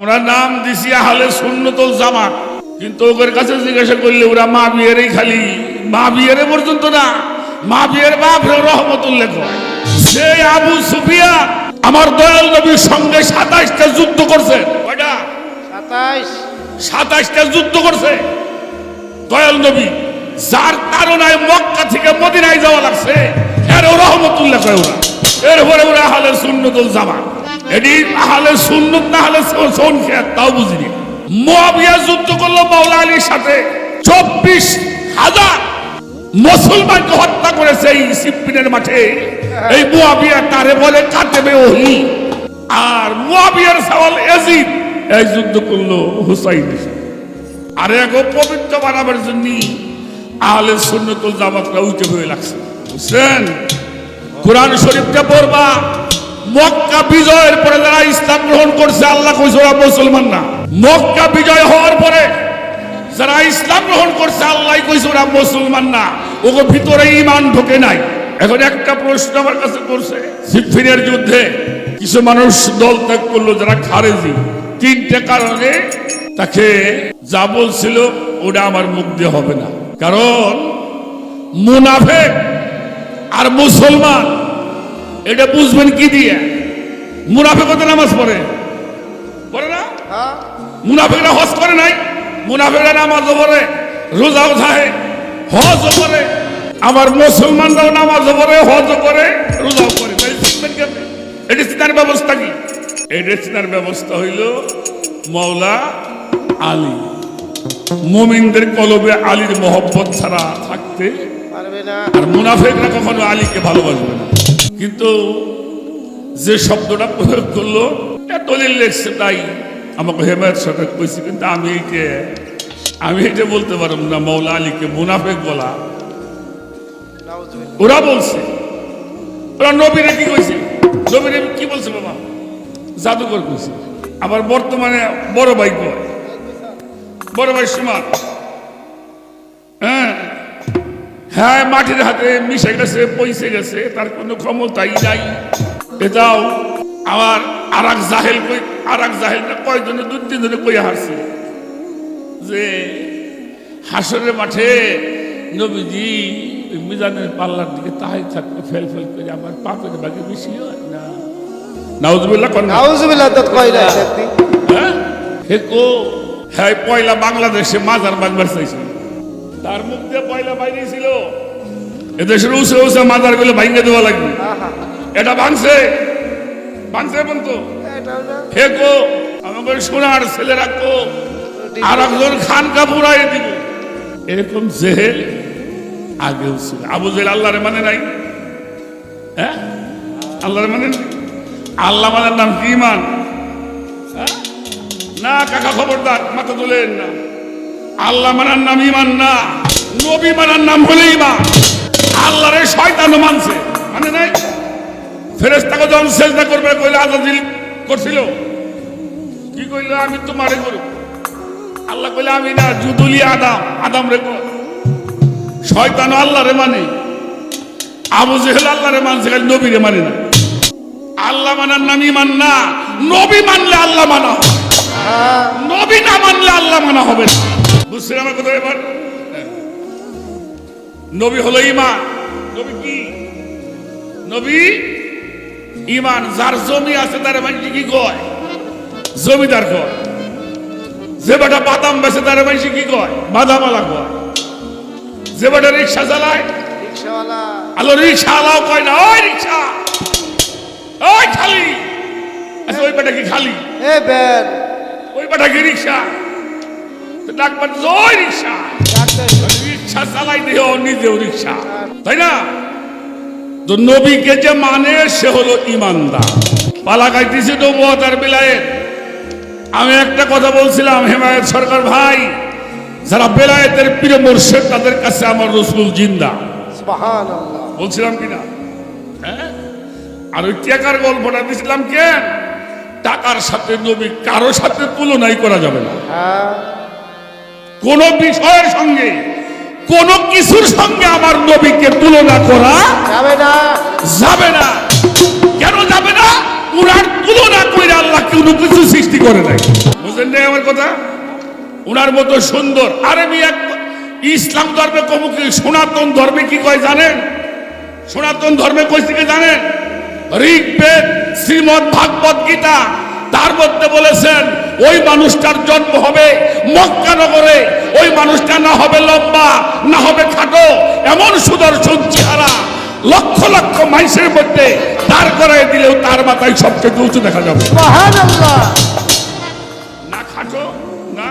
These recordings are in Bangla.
আমরা নাম দিছি আহলে সুন্নতুল জামাত। কিন্তু ওদের কাছে জিজ্ঞাসা করলে ওরা মা বিয়েরই খালি। মা বিয়ের পর্যন্ত না। মা বিয়ের বাপ রহমতুল্লাহ কয়। সে আবু সুফিয়া আমার দয়াল নবীর সঙ্গে সাতাইশটা যুদ্ধ করছে। কয়টা? সাতাইশ। সাতাইশটা যুদ্ধ করছে। দয়াল নবী যার কারণে মক্কা থেকে মদিনায় যাওয়া লাগছে এরও রহমতুল্লাহ কয় ওরা। এরপরে ওরা আহলে সুন্নতুল জামা এটি আহলে সুন্নত না হলে সোন খেয়ার তাও বুঝিনি। মুয়াবিয়া যুদ্ধ করল মাওলা আলীর সাথে। চব্বিশ হাজার মুসলমানকে হত্যা করেছে এই সিপ্পিনের মাঠে। এই মুয়াবিয়া তারে বলে? কাটেবে ওহি। আর মুয়াবিয়ার সওয়াল এজিদ। এই যুদ্ধ করল হুসাইনের সাথে। আর এক পবিত্র বানাবার জন্য আহলে সুন্নতুল জামাতরা উঠে হয়ে লাগছে। বুঝছেন? কোরআন শরীফটা পড়বা। মক্কা বিজয়ের পরে যারা ইসলাম গ্রহণ করছে, আল্লাহ কইছে ওরা মুসলমান না? মক্কা বিজয় হওয়ার পরে যারা ইসলাম গ্রহণ করছে আল্লাহ কইছে ওরা মুসলমান না? ওকে ভিতরে ইমান ঢোকে নাই। এখন একটা প্রশ্ন আমার কাছে করছে সিফিনের যুদ্ধে কিছু মানুষ দল ত্যাগ করল, যারা খারেজি। তিনটে কারণে তাকে যা বলছিল, ওটা আমার মুখ দিয়ে হবে না। কারণ মুনাফেক আর মুসলমান এটা বুঝবেন কি দিয়ে? মুনাফেকতে নামাজ পড়ে। পড়ে না? হ্যাঁ। মুনাফিকরা হজ করে নাই মুনাফিকরা নামাজও পড়ে রোজাও থাকে হজও করে। আবার মুসলমানরাও নামাজও পড়ে হজও করে রোজাও করে। এটি চিনার ব্যবস্থা কি? এটি চিনার ব্যবস্থা হইল মৌলা আলী। মুমিনদের কলবে আলীর মহব্বত ছাড়া থাকতে পারবে না। আর মুনাফেকরা কখনো আলীকে ভালোবাসবে না। কিন্তু যে শব্দটা প্রয়োগ করল দলিল লেখছে, তাই আমাকে হেমায়ত সরকার কইছে, কিন্তু আমি এইটা আমি এটা বলতে পারব না, মৌলা আলীকে মুনাফেক বলা। ওরা বলছে, ওরা নবীরে কি কইছে? নবীরে কি বলছে বাবা? জাদুকর কইছে। আবার বর্তমানে বড় ভাই কয়? বড় ভাই সীমা। হ্যাঁ হ্যাঁ মাটির হাতে মিশে গেছে পয়সে গেছে তার কোনো ক্ষমতাই নাই। এটাও আবার আর এক জাহেল কই আর এক জাহেল না দু তিনজনে কই হারছে। যে হাসরের মাঠে নবীজি ওই মিজানের পাল্লার দিকে তাহাই থাকতে ফেল ফেল করে আমার পাপের বাকি বেশি হয় না। নাউজুবিল্লাহ কন্যা নাউজুবিল্লাহ তো কই সত্যি। হ্যাঁ? হেকো হ্যাঁ পয়লা বাংলাদেশে মাজার বাংবার চাইছিল তার মুখ দিয়ে পয়লা বাইরে ছিল। এদেশের উসে উসে মাজারগুলো ভাঙে দেওয়া লাগবে। এটা ভাঙছে। ভাঙছে এটাও না আমাকে সোনার ছেলে রাখো। আর একজন খান কাপুরাই দিব। এরকম জেহেল আগেও ছিল আবু জেল আল্লাহরে মানে নাই? হ্যাঁ? আল্লাহরে মানে? আল্লাহ মানের নাম কি ইমান হ্যাঁ? না কাকা খবরদার মাথা তোলেন না। আল্লাহ মানার নাম ইমান না নবী মানার নাম হলে ইমান আল্লাহ আল্লাহরে শয়তানও মানছে। মানে নাই? ফেরেস্তাকে যখন চেষ্টা করবে কইলে আজাদিল করছিল। কি কইলো আমি তো তোমারে করব আল্লাহ কইলে আমি না জুদুলি আদাম আদাম রে শয়তান আল্লাহ রে মানে। আবু জেহেল আল্লাহ রে মানছে খালি নবী রে মানে না। আল্লাহ মানার নাম ইমান না নবী মানলে আল্লাহ মানা হবে। হ্যাঁ। নবী না মানলে আল্লাহ মানা হবে না। বুঝছেন আমার কথা এবার। নবী হলো ইমান নবী কি? নবী? ইমান যার জমি আছে তার মানুষ কি কয়? জমিদার কয়। যে বেটা বাদাম বেছে তার মানুষ কি কয়? বাদামালা কয়। যে বেটা রিক্সা চালায়? আলো রিক্সা আলাও কয় না ওই রিক্সা! ওই খালি! আচ্ছা ওই বেটা কি খালি? ওই বেটা কি রিক্সা? ডাকবার ওই রিক্সা। রিক্সা চালাই দিয়ে নিজেও রিক্সা। তাই না? তো নবীকে যে মানে সে হলো ইমানদার। পালা গাইতেছি তো মহাতার বেলায়েত আমি একটা কথা বলছিলাম হেমায়ত সরকার ভাই যারা বেলায়েতের প্রিয় মোর্শেদ তাদের কাছে আমার রসুল জিন্দা। বলছিলাম কিনা হ্যাঁ? আর ওই টাকার গল্পটা দিছিলাম কেন? টাকার সাথে নবী কারও সাথে তুলনাই করা যাবে না। হ্যাঁ। কোন বিষয়ের সঙ্গে কোন কিছুর সঙ্গে আমার নবীকে তুলনা করা যাবে না। যাবে না। কেন যাবে না? উনার তুলনা করে আল্লাহ কোনো কিছু সৃষ্টি করে নাই। বুঝলেন না আমার কথা? উনার মতো সুন্দর আর এক ইসলাম ধর্মে কমু কি সনাতন ধর্মে কি কয় জানেন? সনাতন ধর্মে কইছে কি জানেন? ঋগ্বেদ শ্রীমদ ভাগবত গীতা তার মধ্যে বলেছেন ওই মানুষটার জন্ম হবে মক্কা নগরে ওই মানুষটা না হবে লম্বা না হবে খাটো এমন সুদর্শন চেহারা লক্ষ লক্ষ মাইসের মধ্যে দাঁড় করাই দিলেও তার মাথায় সবচেয়ে উঁচু দেখা যাবে। না খাটো না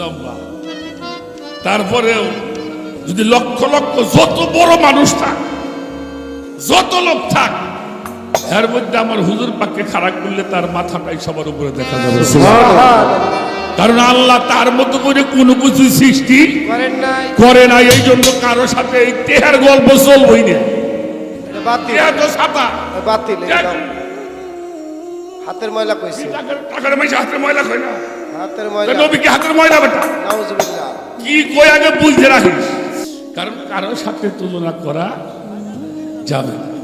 লম্বা। তারপরেও যদি লক্ষ লক্ষ যত বড় মানুষ থাক যত লোক থাক এর মধ্যে আমার হুজুর পাককে খারাপ করলে তার মাথাটাই সবার উপরে দেখা যাবে। আল্লাহ। কারণ আল্লাহ তার মতো করে কোনো কিছু সৃষ্টি করেন নাই। করে না এই জন্য কারও সাথে এই তেহার গল্প চলবই না। হাতের ময়লা কইছে। টাকার হাতের ময়লা না? হাতের ময়লা। নবীকে হাতের ময়লা বেটা। নাউজুবিল্লাহ। কি কই আগে বুঝতে রাখিস। কারণ কারোর সাথে তুলনা করা যাবে না।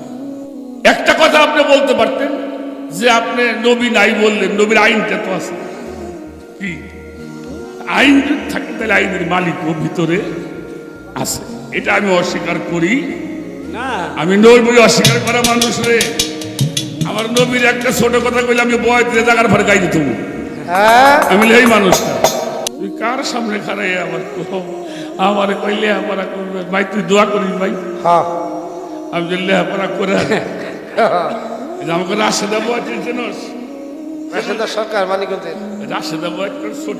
একটা কথা আপনি বলতে পারতেন যে আপনি নবী নাই বললেন নবীর আইনটা তো আছে। কি? আইন যদি থাকে তাহলে আইনের মালিক ও ভিতরে আছে। এটা আমি অস্বীকার করি। না। আমি নবী অস্বীকার করা মানুষ রে। আমার নবীর একটা ছোট কথা কইলে আমি বয় দিয়ে জায়গার ভরে গাই দিত আমি এই মানুষটা। তুই কার সামনে খারাই আমার কো? আমার কইলে আমার করবে। ভাই তুই দোয়া করিস ভাই। হ্যাঁ। আমি যে লেহাপড়া করে আমাকে রাশেদা বয় চিনছিস রাশেদা সরকার মানিকগঞ্জের। রাশেদা বয় একটু ছোট।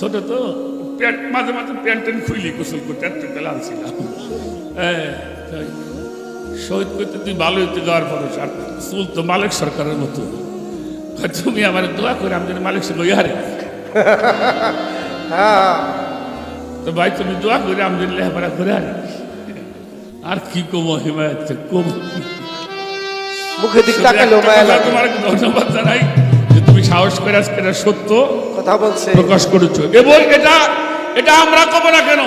ছোট তো? প্যান্ট মাঝে মাঝে প্যান্ট ট্যান্ট খুইলি গোসল করতে এত বেলা আনছিলাম। শহীদ করতে তুই ভালো হইতে যাওয়ার পর আর চুল তো মালিক সরকারের মতো। তুমি আমার দোয়া করে আমি মালিক সে হারে। হ্যাঁ। তো ভাই তুমি দোয়া করে আমি লেহাপড়া করে হারি। আর কি কব হিমায়ত কব মুখে দিক শুধু তাকালেও মায়া তোমার ধন্যবাদ জানাই যে তুমি সাহস করে আজকে এটা সত্য কথা বলছে। প্রকাশ করেছ। এবং এটা এটা আমরা কব না কেন?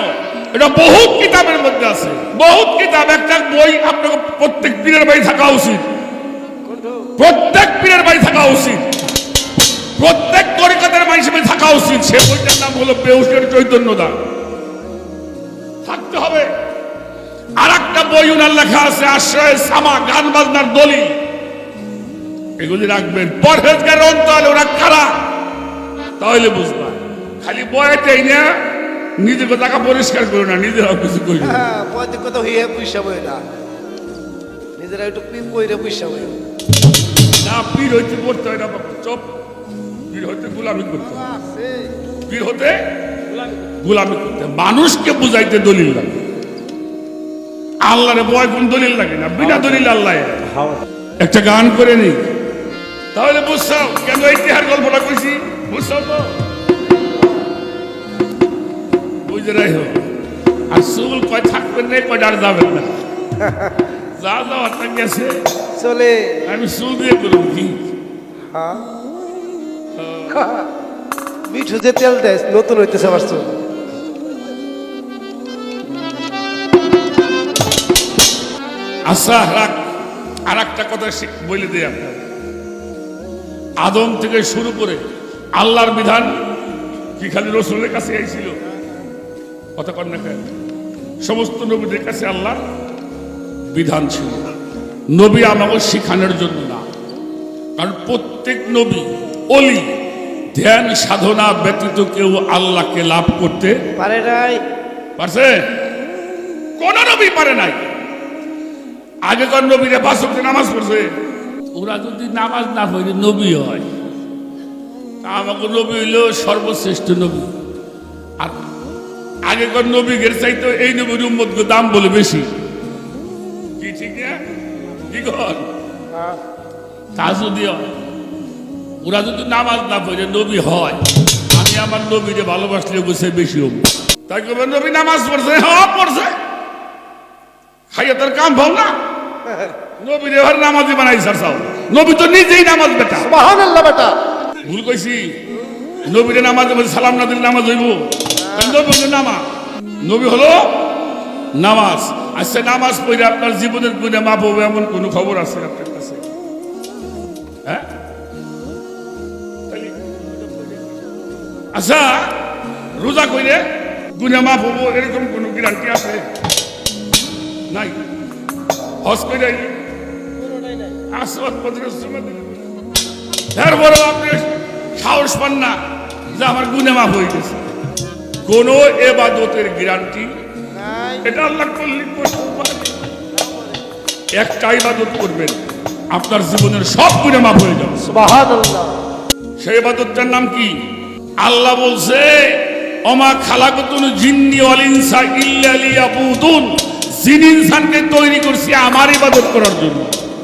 এটা বহুত কিতাবের মধ্যে আছে। বহুত কিতাব একটা বই আপনাকে প্রত্যেক পীরের বাড়ি থাকা উচিত। প্রত্যেক পীরের বাড়ি থাকা উচিত। প্রত্যেক তরিকাতের হিসেবে থাকা উচিত। সে বইটার নাম হলো বেউসের চৈতন্য দান থাকতে হবে। একটা বই উনার লেখা আছে আশ্রয় সামা গান বাজনার দলি। এগুলি রাখবেন। পরহেজগার অন্তর ওরা কারা তাহলে বুঝবা খালি বয়াটাই না নিজেকে টাকা পরিষ্কার করো না নিজেরাও কিছু করি না। হ্যাঁ কথা হইয়ে পয়সা বই না নিজেরা একটু পিপ কইরে পয়সা বই। না পীর হইতে পড়তে হয় না বাবা চপ। পীর হইতে গুলামি করতে। পীর হতে গুলামি করতে মানুষকে বুঝাইতে দলিল লাগে। আল্লাহরে বয় কোন দলিল লাগে না? বিনা দলিল আল্লাহ একটা গান করে নি তাহলে বুঝছাও কেন এই তিহার গল্পটা কইছি? বুঝছাও তো? বুঝে রাই হোক আর সুল কয় থাকবেন না কয় আর যাবেন না। যা যাওয়ার তা গেছে। চলে। আমি সুল দিয়ে করব কি? হ্যাঁ। মিঠু যে তেল দেয় নতুন হইতেছে আমার চুল। আচ্ছা আর একটা কথা বলে দিই আপনার আদম থেকে শুরু করে আল্লাহর বিধান কি খালি রসুলের কাছে আইছিল? কথা কর না সমস্ত নবীদের কাছে আল্লাহর বিধান ছিল। নবী আমাকে শিখানোর জন্য না। কারণ প্রত্যেক নবী অলি ধ্যান সাধনা ব্যতীত কেউ আল্লাহকে লাভ করতে পারে নাই। পারছে? কোন নবী পারে নাই। আগেকার নবীরা ওয়াক্ত নামাজ পড়ছে। ওরা যদি নামাজ না পড়ে, নবী হয়। তা আমাকে নবী হইল সর্বশ্রেষ্ঠ নবী। আর আগেকার নবীদের চাইতে এই নবীর উম্মত দাম বলে বেশি। কি ঠিক না? কি কর? তা যদি ওরা যদি নামাজ না পড়ে, নবী হয়, আমি আমার নবীরে ভালোবাসলে বসে বেশি হব। তাই নবী নামাজ পড়ছে হ্যাঁ পড়ছে। খাইয়া তার কাম ভাব না নবীর এবার নামাজি বানাই সারসাও নবী তো নিজেই নামাজ বেটা। মহান আল্লাহ বেটা। ভুল কইছি। নবীরে নামাজ বলছে সালাম না দিলে নামাজ হইব। নবী নামাজ নবী হলো নামাজ। আচ্ছা নামাজ পড়ে আপনার জীবনের গুণে মাপ হবে এমন কোন খবর আছে আপনার কাছে? হ্যাঁ? আচ্ছা রোজা কইলে গুনা মাফ হব এরকম কোন গ্যারান্টি আছে? নাই। আইলে আসবাবপত্রের তারপরেও আপনি সাহস পান না যে আমার গুনে মাফ হয়ে গেছে। কোন এবাদতের গ্যারান্টি এটা আল্লাহ একটা ইবাদত করবেন আপনার জীবনের সব গুণে মাফ হয়ে যাবে। সেই ইবাদতটার নাম কি? আল্লাহ বলছে অমা খালাকতুন জিন্নি ওয়াল ইনসা ইল্লা লিয়াবুদুন। জিন ইনসানকে তৈরি করছি আমার ইবাদত করার জন্য।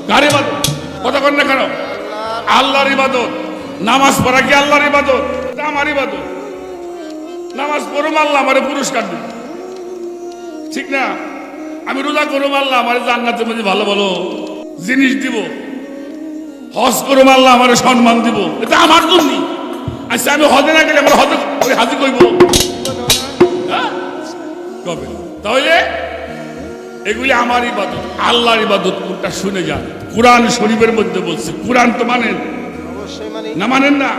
কার ইবাদত? কথা কর না কেন? আল্লাহর ইবাদত। নামাজ পড়া কি আল্লাহর ইবাদত? আমার ইবাদত। নামাজ পড়ুম আল্লাহ আমারে পুরস্কার দিবে। ঠিক না? আমি রোজা করুম আল্লাহ আমার জান্নাতের মধ্যে ভালো ভালো জিনিস দিব। হজ করুম আল্লাহ আমার সম্মান দিব। এটা আমার জন্য আচ্ছা আমি হজে না গেলে আমার হজে হাজি কইব? হ্যাঁ? কবে? তাহলে এগুলি আমার ইবাদত আল্লাহর ইবাদত কোনটা শুনে যান। কোরআন শরীফের মধ্যে বলছে কোরআন তো মানেন? মানে। না মানেন না?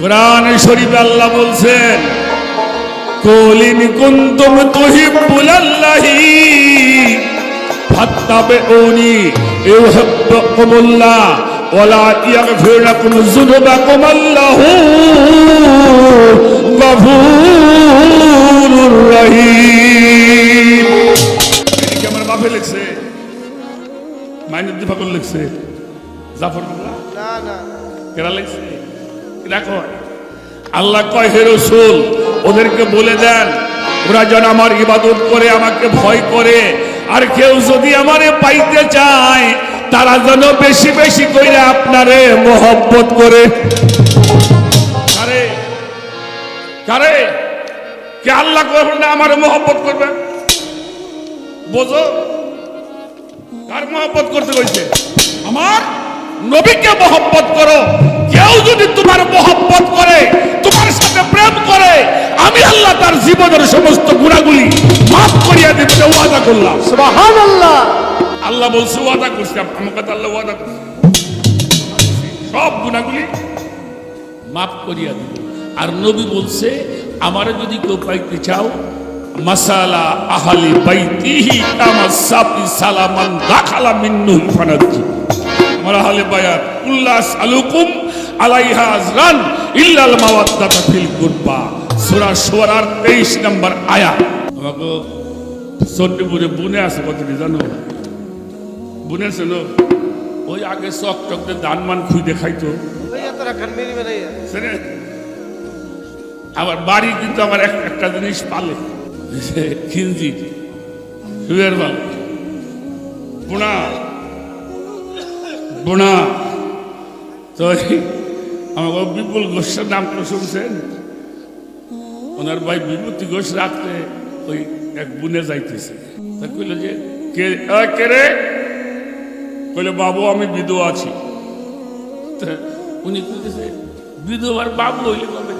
কোরআন শরীফে আল্লাহ বলছেন কুলিন কুনতুম তুহিব্বুনাল্লাহি ফাত্তাবিউনি ইউহিব্বুকুমুল্লাহ ওয়ালা ইয়াগফির লাকুম যুনুবাকুম আল্লাহু গফুরুর কেরা লিখছে দেখো আল্লাহ কয়, হে রসুল, ওদেরকে বলে দেন, ওরা যেন আমার ইবাদত করে, আমাকে ভয় করে। আর কেউ যদি আমারে পাইতে চায়, তারা যেন বেশি বেশি করে আপনারে মোহব্বত করে। কারে? কারে? কে আল্লাহ করবেন না আমার মোহব্বত করবে? বোঝো? কার মহব্বত করতে কইছে আমার? নবীকে মহব্বত করো। কেউ যদি তোমার মহব্বত করে তোমার সাথে প্রেম করে আমি আল্লাহ তার জীবনের সমস্ত গুণাগুলি মাফ করিয়া দিতে ওয়াদা করলাম। সুবহানাল্লাহ। আল্লাহ বলছে ওয়াদা করছে। আমার কথা আল্লাহ ওয়াদা করছে। সব গুণাগুলি মাফ করিয়া দিব। আর নবী বলছে আমারে যদি কেউ পাইতে চাও মাসালা আহালি বাইতিহি তামাসাফি সালামান দাখালা মিন্নু ফানাজি আমার আহলে বায়াত। উল্লাস আলুকুম আলাইহা আজরান ইল্লাল মাওয়াদ্দাতা ফিল কুরবা। সূরা শুআরার 23 নম্বর আয়াত আমাকে চন্ডীপুরে বুনে আছে কতটি জানো? বুনে ছিল ওই আগে চক টক দিয়ে ধান মান খুই দেখাইতো। আমার বাড়ি কিন্তু আমার একটা জিনিস পালে। খিঞ্জি। শুয়ের বাল। বুনা। বুনা। তো বাবা বিপুল ঘোষের নাম তো শুনছেন? ওনার ভাই বিভূতি ঘোষ রাত্রে ওই এক বুনে যাইতেছে তা কইল যে কে কে রে? কইলে বাবু আমি বিধবা আছি। উনি কইতেছে বিধবার বাবু হইলে কবে?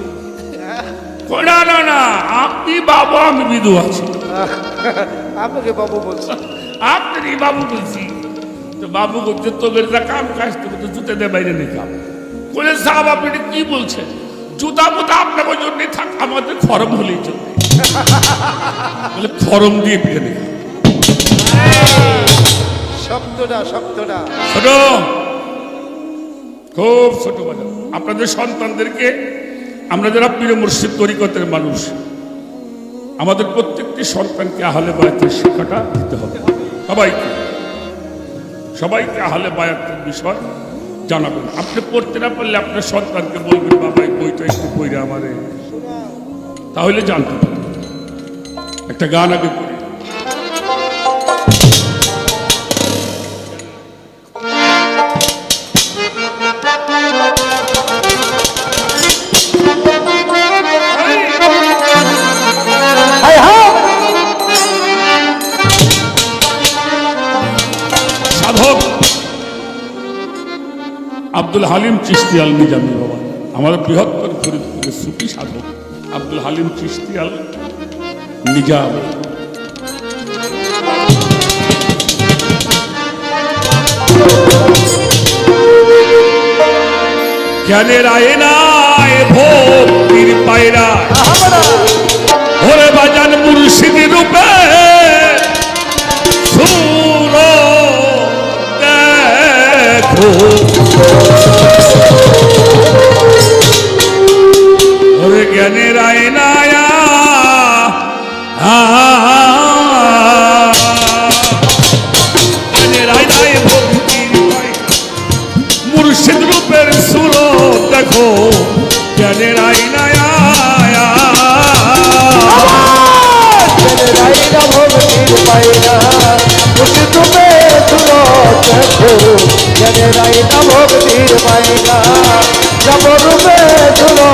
না না না আপনি বাবু আমি বিধবা আছি। আপনাকে বাবু বলছি। আপনি বাবু বলছি। বাবু করতে তোদের যা কাম কাজ তোকে তো জুতে দে বাইরে নেই কাম বলে সাহেব আপনি কি বলছেন? জুতা মুতা আপনাকে জন্য থাক আমাদের খরম হলেই চলবে। বলে খরম দিয়ে পিড়ে নেই শব্দটা শব্দটা ছোট খুব ছোট বাজার। আপনাদের সন্তানদেরকে আমরা যারা প্রিয় মুর্শিদ তরিকতের মানুষ আমাদের প্রত্যেকটি সন্তানকে আহলে বায়াতের শিক্ষাটা দিতে হবে। সবাইকে। সবাইকে আহলে বায়াতের বিষয় জানাবেন। আপনি পড়তে না পারলে আপনার সন্তানকে বলবেন বাবা বইটা একটু পড়ে আমারে। তাহলে জানতে একটা গান আগে আব্দুল হালিম চিস্তি আল নিজামি বাবা। আমাদের বৃহত্তর ফরিদপুরের সুফি সাধক আব্দুল হালিম চিস্তি আল নিজাম জ্ঞানের আয়নায় ভক্তির পায়রা। ওরে বাজান মুর্শিদি রূপে সুর দেখো। জ্ঞানের আয়নায়া আয়নায় মুর্শিদ রূপের সুর দেখো জ্ঞানের আইনায়া রাইনা দেখো রূপে শুনো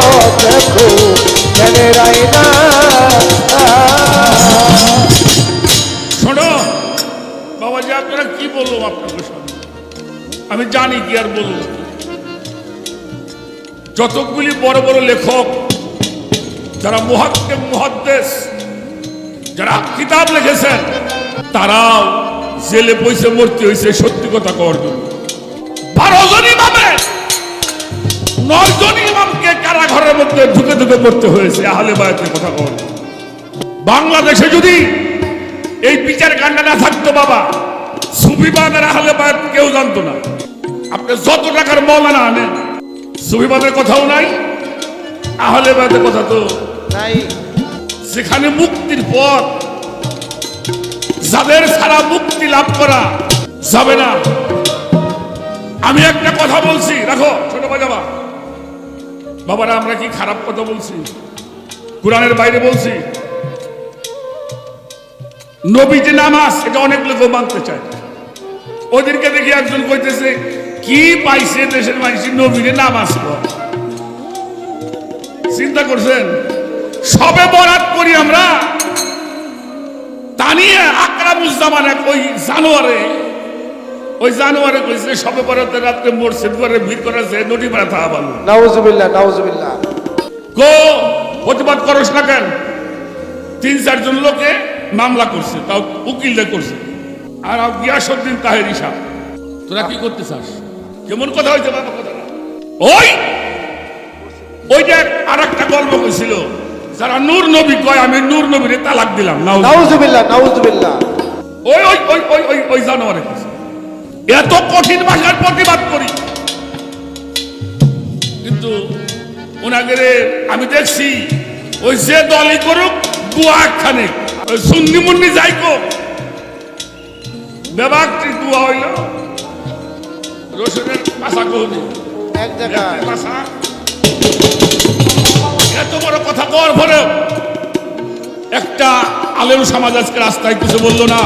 শোনো বাবাজি আপনারা কি বললাম আপনাদের সামনে? আমি জানি কি আর বলব। যতগুলি বড় বড় লেখক, যারা মুহাদ্দেশ, যারা কিতাব লিখেছেন, তারাও জেলে পয়সে মরতে হয়েছে সত্যি কথা কওয়ার জন্য বারো জন ইমামে নয় জন ইমামকে কারাঘরের মধ্যে ঢুকে ঢুকে পড়তে হয়েছে আহলে বায়াতের কথা জন্য বাংলাদেশে যদি এই বিচার কান্না না থাকতো বাবা সুফিবাদের আহলে বায়াত কেউ জানতো না। আপনি যত টাকার মৌলানা আনেন সুফিবাদের কথাও নাই আহলে বায়াতের কথা তো। নাই। সেখানে মুক্তির পথ যাদের সারা মুক্তি লাভ করা যাবে না। আমি একটা কথা বলছি, রাখো, ছোট বাজাবা বাবারা, আমরা কি খারাপ কথা বলছি? কোরআনের বাইরে বলছি। নবী যে নামাজ, এটা অনেক লোক মানতে চায়। ওদেরকে দেখি একজন কইতেছে, কি পাইছে দেশের মানুষ নবীরে নামাজ চিন্তা করছেন? সবে বরাত করি আমরা তা নিয়ে আকরামুজ্জামান এক ওই জানোয়ারে ওই জানোয়ারে কইছে সবে বরাতের রাত্রে মসজিদ করে ভিড় করেছে নদী পাড়া থাকা ভালো। নাউজুবিল্লাহ নাউজুবিল্লাহ। গো প্রতিবাদ করস না কেন? তিন চারজন লোকে মামলা করছে তাও উকিলরা করছে। আর গিয়াসুদ্দিন তাহের সাহ তোরা কি করতে চাস? কেমন কথা হয়েছে বাবা কথা ওই! ওই যে আর একটা গল্প কইছিল যারা নূর নবী কয় আমি নূর নবীরে তালাক দিলাম নাউজুবিল্লাহ নাউজুবিল্লাহ। ওই ওই ওই ওই ওই ওই জানোয়ারে কইছে। এত কঠিন ভাষার প্রতিবাদ করি। কিন্তু ওনাকে আমি দেখছি ওই যে দলই করুক দুয়া একখানে। ওই সুন্নি মুন্নি যাই কো বেবাকটি দুয়া হইল রসুনের পাশা কহনি এক জায়গায়। পাশা। এত বড় কথা কওয়ার পরেও একটা আলেম সমাজ আজকে রাস্তায় কিছু বলল না।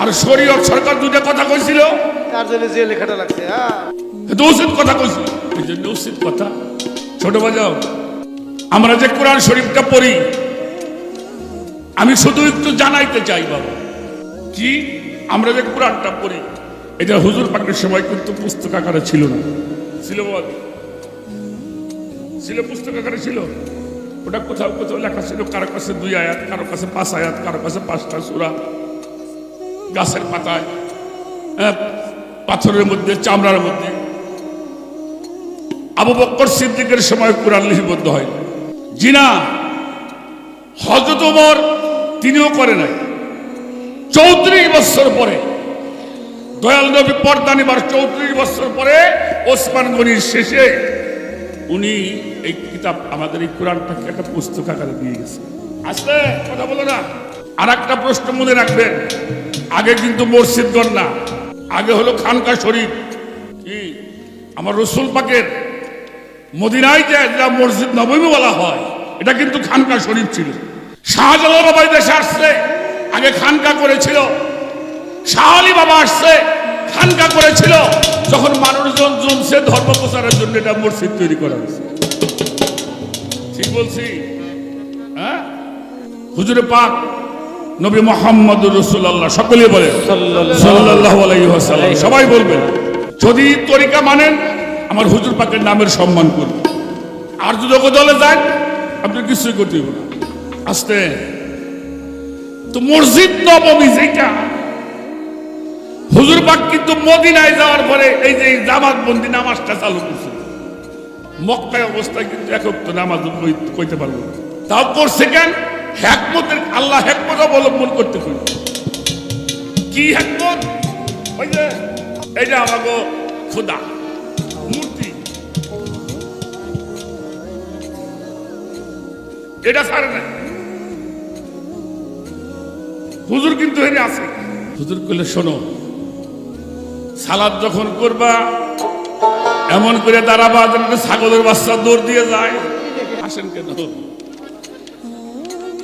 আর শরীয়ত সরকার দুটা কথা কইছিল। তার জন্য যে লেখাটা লাগছে হ্যাঁ। উচিত কথা কইছিল। এই জন্য উচিত কথা। ছোট বাজাও আমরা যে কোরআন শরীফটা পড়ি আমি শুধু একটু জানাইতে চাই বাবা। কি? আমরা যে কোরআনটা পড়ি এটা হুজুর পাকের সময় কিন্তু পুস্তক আকারে ছিল না। ছিল বল ছিল পুস্তক আকারে ছিল। ওটা কোথাও কোথাও লেখা ছিল কারও কাছে দুই আয়াত কারও কাছে পাঁচ আয়াত কারও কাছে পাঁচটা সুরা। গাছের পাতায় হ্যাঁ, পাথরের মধ্যে চামড়ার মধ্যে। আবু বক্কর সিদ্দিকের সময় কোরআন লিপিবদ্ধ হয় জিনা হজরত ওমর তিনিও করে নাই। চৌত্রিশ বছর পরে দয়াল নবী পর্দা নিবার চৌত্রিশ বছর পরে ওসমান গনির শেষে উনি এই কিতাব, আমাদের এই কোরআনটাকে একটা পুস্তক আকারে দিয়ে গেছে। আসলে, কথা বলো না। আর একটা প্রশ্ন মনে রাখবেন আগে কিন্তু মসজিদগণ না। আগে হলো খানকা শরীফ। কি? আমার রসুল পাকের মদিনায় যে মসজিদ নবমী বলা হয়, এটা কিন্তু খানকা শরীফ ছিল। শাহজালাল বাবা দেশে আসছে আগে খানকা করেছিল। শাহ আলী বাবা আসছে খানকা করেছিল যখন মানুষজন জমছে ধর্ম প্রচারের জন্য এটা মসজিদ তৈরি করা হয়েছে। ঠিক বলছি? হ্যাঁ? হুজুরে পাক নবী মোহাম্মদ রসুল্লাহ সকলে বলে সবাই বলবেন যদি তরিকা মানেন আমার হুজুর পাকের নামের সম্মান করুন। আর যদি ওকে দলে যান আপনি কিছুই করতে না। আসতে। তো মসজিদ নবমী যেটা হুজুর পাক কিন্তু মদিনায় যাওয়ার পরে এই যে জামাত বন্দি নামাজটা চালু করছে। মক্কায় অবস্থায় কিন্তু একক তো নামাজ কই- কইতে পারব না। তাও করছে কেন? হ্যাকমতের আল্লাহ হ্যাকমত অবলম্বন করতে কই? কি হ্যাকমত ওই যে এইটা আমাকে খোদা, মূর্তি। এটা ছাড়ে না হুজুর কিন্তু হেরে আছে। হুজুর করলে শোনো সালাদ যখন করবা এমন করে দাঁড়াবা যেন ছাগলের বাচ্চা দৌড় দিয়ে যায়। আসেন কেন?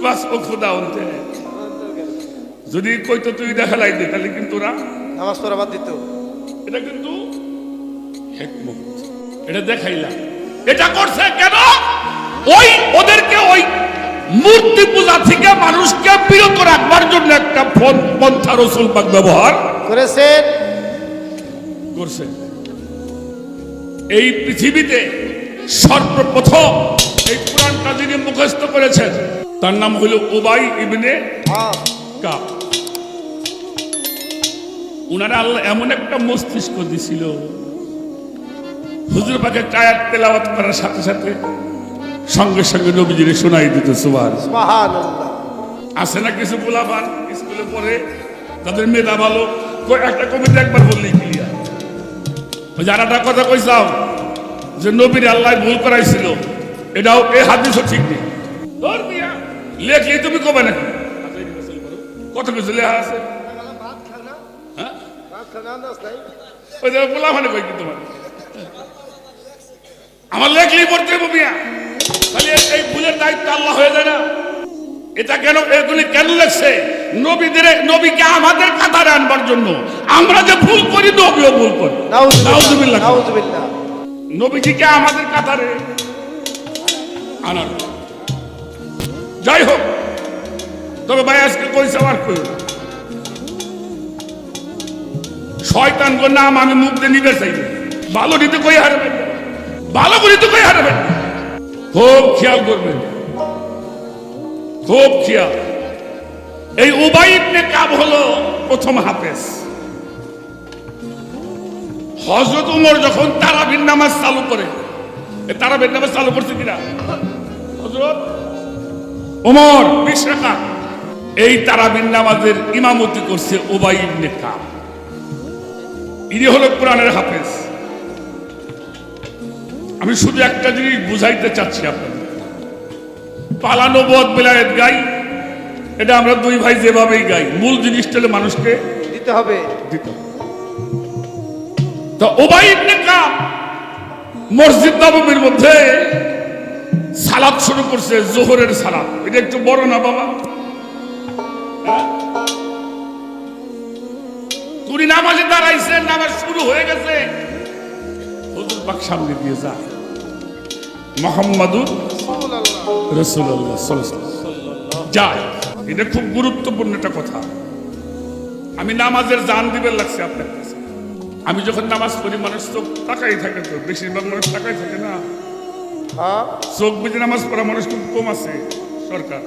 বাস ও খুদা উনতে যদি কইতো তুই দেখালাই দে তাহলে কিন্তু ওরা নামাজ পড়া বাদ দিত। এটা কিন্তু এটা দেখাইলাম। এটা করছে কেন? ওই ওদেরকে ওই মূর্তি পূজা থেকে মানুষকে বিরত রাখবার জন্য একটা ফোন পন্থা রসুল পাক ব্যবহার করেছেন। করছে। এই পৃথিবীতে সর্বপ্রথম এই কোরআনটা যিনি মুখস্থ করেছেন তার নাম হইল উবাই ইবনে কাপ উনারা আল্লাহ এমন একটা মস্তিষ্ক দিছিল হুজুর পাকে টায়ার তেলাওয়াত করার সাথে সাথে সঙ্গে সঙ্গে নবীজিরে শোনাই দিত সুবহান। আছে না কিছু পোলাপান স্কুলে পড়ে তাদের মেধা ভালো। একটা কবিতা একবার বললি ক্লিয়ার ওই যারাটা কথা কইসাও যে নবীর আল্লাহ ভুল করাইছিল, এটাও এই হাদিসও ঠিক নেই। লেখলি তুমি কবে নাকি কত কিছু লেখা আছে? মানে কই কি তোমার? আমার লেখলি পড়তে হবে তাহলে এই ভুলের দায়িত্ব আল্লাহ হয়ে যায় না। এটা কেন এগুলি কেন লেখছে? নবীদের নবীকে আমাদের কাতারে আনবার জন্য। আমরা যে ভুল করি নবীও ভুল করি। নবীজিকে আমাদের কাতারে আনার যাই হোক তবে ভাই আজকে কইছে আমার কই? শয়তান গো নাম আমি মুখ দিয়ে নিবে চাই। ভালো নিতে কই হারবেন। ভালো করে তো কই হারবেন খুব খেয়াল করবেন। খুব খেয়াল এই উবাই ইবনে কাব হলো প্রথম হাফেজ। হজরত উমর যখন তারাবির নামাজ চালু করে তারাবির নামাজ চালু করছে কিনা? হজরত উমর, বিশ এই তারাবির নামাজের ইমামতি করছে ওবাই ইবনে কাব। ইনি হলো কোরআনের হাফেজ। আমি শুধু একটা জিনিস বুঝাইতে চাচ্ছি আপনাদের। পালানো বদ বেলায়েত গাই এটা আমরা দুই ভাই যেভাবেই গাই। মূল জিনিসটা হলো মানুষকে দিতে হবে। দিত তো ওবাই ইবনে কাব মসজিদ নববীর মধ্যে সালাদ শুরু করছে জোহরের সালাদ। এটা একটু বড় না বাবা? হ্যাঁ? তুই নামাজে দাঁড়াইছে নামাজ শুরু হয়ে গেছে। হুজুর পাক সামনে দিয়ে যায়। মোহাম্মদুর রসুল্লাহ যায় এটা খুব গুরুত্বপূর্ণ একটা কথা। আমি নামাজের জান দিবেন লাগছে আপনার কাছে। আমি যখন নামাজ পড়ি মানুষ চোখ তাকাই থাকে তো বেশিরভাগ মানুষ তাকাই থাকে না। হ্যাঁ? চোখ বুঝে নামাজ পড়া মানুষ খুব কম আছে সরকার।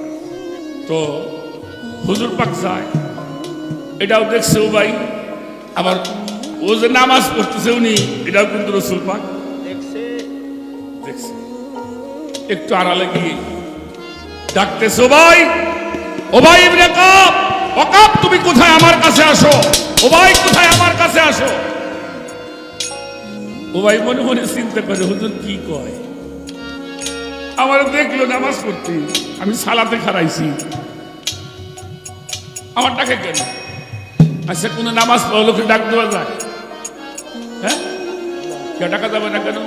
তো হুজুর পাক যায় এটাও দেখছে ও ভাই। আবার ও যে নামাজ পড়তেছে উনি এটাও কিন্তু রসুল পাক। একটু আড়ালে গিয়ে। ডাকতেছে ভাই ও ভাই ইবনে ও তুমি কোথায় আমার কাছে আসো? ও ভাই কোথায় আমার কাছে আসো? ও ভাই মনে মনে চিন্তা করে, হুজুর, কি কয়? আমার দেখল নামাজ পড়তে। আমি সালাতে খারাইছি আমার ডাকে কেন? আচ্ছা কোনো নামাজ পড়া লোকে ডাক দেওয়া যায়? হ্যাঁ? কে টাকা দেবে না কেন?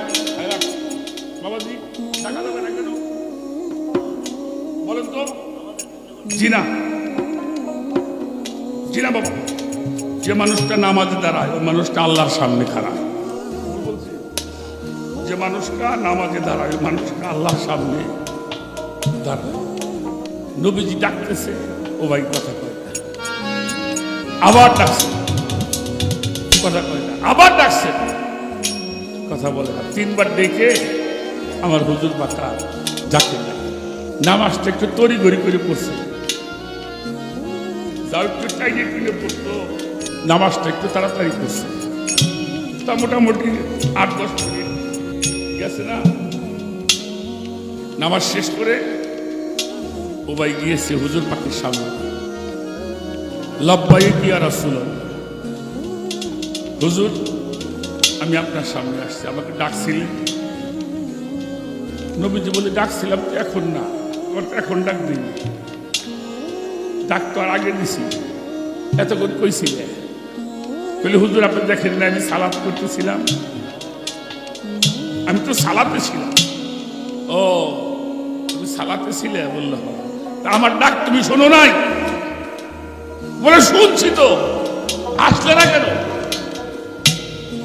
জি না জি না বাবা। যে মানুষটা নামাজে দাঁড়ায়, ওই মানুষটা আল্লাহর সামনে খারাপ যে মানুষটা নামাজে দাঁড়ায়, ওই মানুষটা আল্লাহর সামনে দাঁড়ায়। নবীজি ডাকতেছে, ও ভাই কথা কয়। আবার ডাকছে। কথা কয় না? আবার ডাকছে। কথা বলে না। তিনবার ডেকে আমার হুজুর পাতা না। নামাজটা একটু তড়ি ঘড়ি করে পড়ছে। যাও একটু পড়তো নামাজটা একটু তাড়াতাড়ি করছে। তা মোটামুটি আট দশ মিনিট। আছে না? নামাজ শেষ করে ওবাই গিয়েছে হুজুর পাখির সামনে। লব্বাই আর আসল? হুজুর, আমি আপনার সামনে আসছি, আমাকে ডাকছিলেন নবীজি বলে, ডাকছিলাম এখন না, আমার এখন ডাক দিন ডাক তো আর আগে দিছি। এতক্ষণ কইছিলে। বলে হুজুর, আপনি দেখেন না, আমি সালাদ করতেছিলাম। আমি তো সালাতে ছিলাম। ও, তুমি সালাতে ছিলে? বলল "হ্যাঁ।" তা আমার ডাক তুমি শোনো নাই? বলে, শুনছি তো। আসলে না কেন?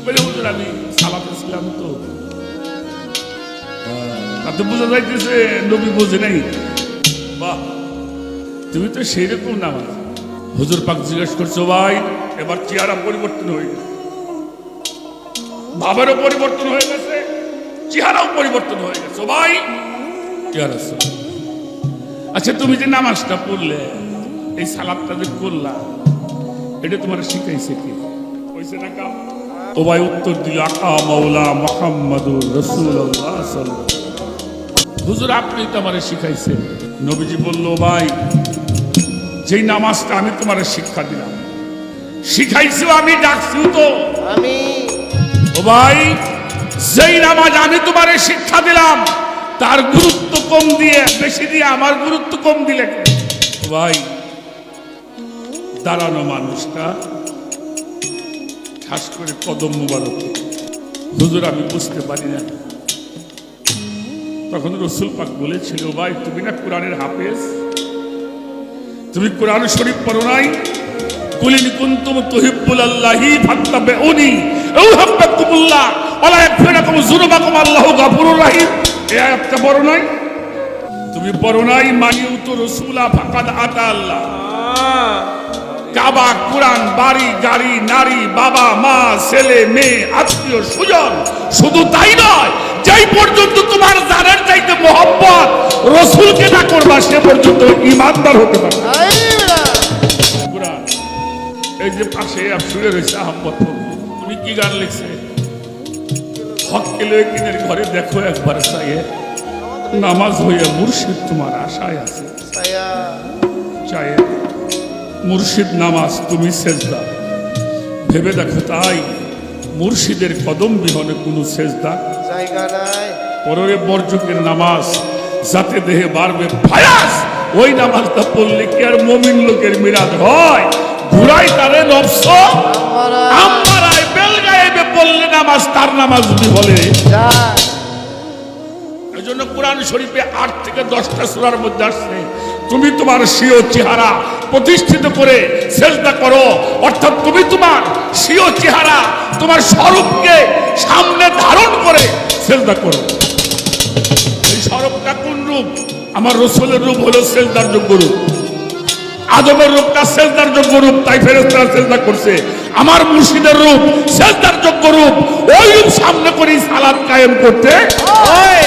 বলে, হুজুর, আমি সালাতে ছিলাম তো। তাতে বোঝা যাইতেছে, নবী বোঝে নাই। বাহ! তুমি তো সেই রকম নামাজ হুজুর পাক জিজ্ঞেস করছ, ভাই, এবার চেহারা পরিবর্তন হয়ে গেছে। ভাবেরও পরিবর্তন হয়ে গেছে, চেহারাও পরিবর্তন হয়ে গেছে। ভাই চেহারা আচ্ছা তুমি যে নামাজটা পড়লে, এই সালাদটা যে করলা, এটা তোমার শিখাইছে কি? হয়েছে না কাম ও ভাই, উত্তর দিল, আকা মাওলা মোহাম্মদুর রসুল্লাহ হুজুর, আপনি তো আমার শিখাইছে নবীজি বলল, ভাই যেই নামাজটা আমি তোমার শিক্ষা দিলাম। শিখাইছিও আমি ডাকছি তো। আমি ও ভাই যেই নামাজ আমি তোমারে শিক্ষা দিলাম তার গুরুত্ব কম দিয়ে বেশি দিয়ে আমার গুরুত্ব কম দিলে ভাই দাঁড়ানো মানুষটা ঠাস করে কদম মুবারক। হুজুর আমি বুঝতে পারি না। তখন রসুল পাক বলেছিল ভাই তুমি না কোরআনের হাফেজ? তুমি কোরআন শরীফ পড়ো নাই? কুলিন কুনতুম তুহিব্বুল আল্লাহি ফাত্তাবিউনি ইউহিব্বুকুমুল্লাহ ওয়ালা ইয়াগফিরুকুম যুনুবাকুম, আল্লাহু গাফুরুর রহিম। এই আয়াতটা পড়ো নাই? তুমি পড়ো নাই, মানিউতু রাসূলা ফাকাদ আতা আল্লাহ কাবা, কোরআন, বাড়ি, গাড়ি, নারী, বাবা, মা, ছেলে, মেয়ে, আত্মীয় সুজন শুধু তাই নয় যেই পর্যন্ত তোমার জানার চাইতে মোহাম্মত রসুলকে না করবা, সে পর্যন্ত ইমানদার হতে। কোরআন। এই যে পাশে শুয়ে রয়েছে আহম্মদ তুমি কি গান লিখছে? হক কেলে ঘরে দেখো একবার চাইয়ে। নামাজ হইয়া মুর্শিদ তোমার আশায় আছে। মুর্শিদ নামাজ তুমি সেজদা। ভেবে দেখো তাই মুর্শিদের কদম বিহনে কোনো সেজদা পরের বর্জকের নামাজ যাতে দেহে বাড়বে ফায়াস। ওই নামাজটা পড়লে কি আর মমিন লোকের মিরাদ হয়? ঘুরাই তারে নবস আমারা বেলগায়েবে পড়লে নামাজ তার নামাজ যদি এই জন্য কোরআন শরীফে আট থেকে দশটা সুরার মধ্যে আসছে। তুমি তোমার চেহারা প্রতিষ্ঠিত করে চেষ্টা করো। অর্থাৎ তুমি তোমার চেহারা তোমার স্বরূপকে সামনে ধারণ করে চেষ্টা করো। এই সরবটা কোন রূপ? আমার রসুলের রূপ হলো সেলদার যোগ্য রূপ। আদমের রূপটা সেলদার যোগ্য রূপ, তাই ফেরেস্তারা সেজদা করছে। আমার মুর্শিদের রূপ সেজদার যোগ্য রূপ। ওই রূপ সামনে করে সালাদ কায়েম করতে ওই